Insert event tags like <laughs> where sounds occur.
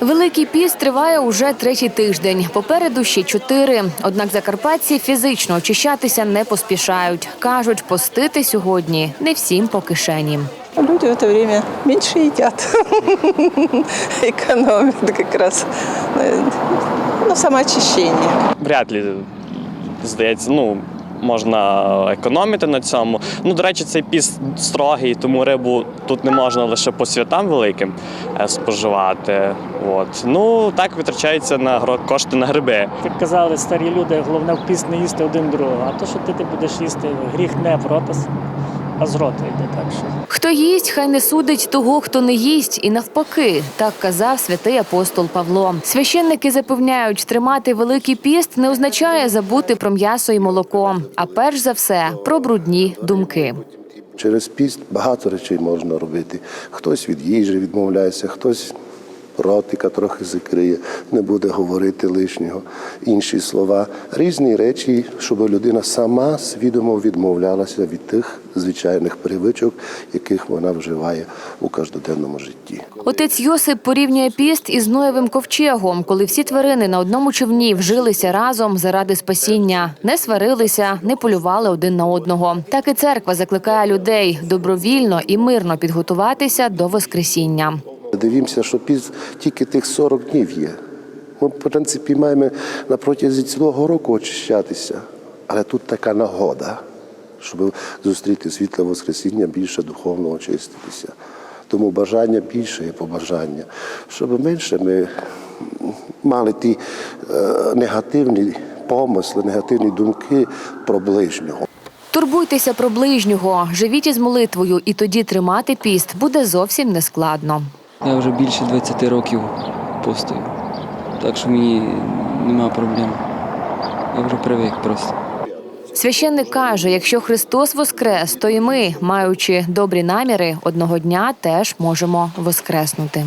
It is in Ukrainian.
Великий піст триває уже третій тиждень. Попереду ще чотири. Однак закарпатці фізично очищатися не поспішають. кажуть, постити сьогодні не всім по кишені. Люди в это время меньше едят, экономят <laughs> как раз. Ну, самоочищение. вряд ли здається, ну. Можна економити на цьому. Ну, до речі, цей піст строгий, тому рибу тут не можна лише по святам великим е, споживати. От. Ну, так витрачається на кошти на гриби. Як казали старі люди, головне в піст не їсти один другого. А то, що ти, ти будеш їсти, гріх не в рота, а з рота йде так. Що. Хто їсть, хай не судить того, хто не їсть, і навпаки, так казав святий апостол Павло. Священники запевняють, тримати великий піст не означає забути про м'ясо і молоко, а перш за все про брудні думки. Через піст багато речей можна робити. Хтось від їжі відмовляється, хтось ротика трохи закриє, не буде говорити лишнього, інші слова. Різні речі, щоб людина сама свідомо відмовлялася від тих звичайних привичок, яких вона вживає у каждоденному житті. Отець Йосип порівнює піст із Ноєвим ковчегом, коли всі тварини на одному човні вжилися разом заради спасіння, не сварилися, не полювали один на одного. Так і церква закликає людей добровільно і мирно підготуватися до Воскресіння. Дивімося, що тільки тих 40 днів є. Ми, в принципі, маємо на протязі цілого року очищатися. Але тут така нагода, щоб зустріти світле Воскресіння, більше духовно очиститися. Тому бажання більше є побажання, щоб менше ми мали ті е, негативні помисли, негативні думки про ближнього. Турбуйтеся про ближнього, живіть із молитвою, і тоді тримати піст буде зовсім нескладно. Я вже більше 20 років постою, так що мені нема проблем. Я вже привик просто. Священник каже, якщо Христос воскрес, то і ми, маючи добрі наміри, одного дня теж можемо воскреснути.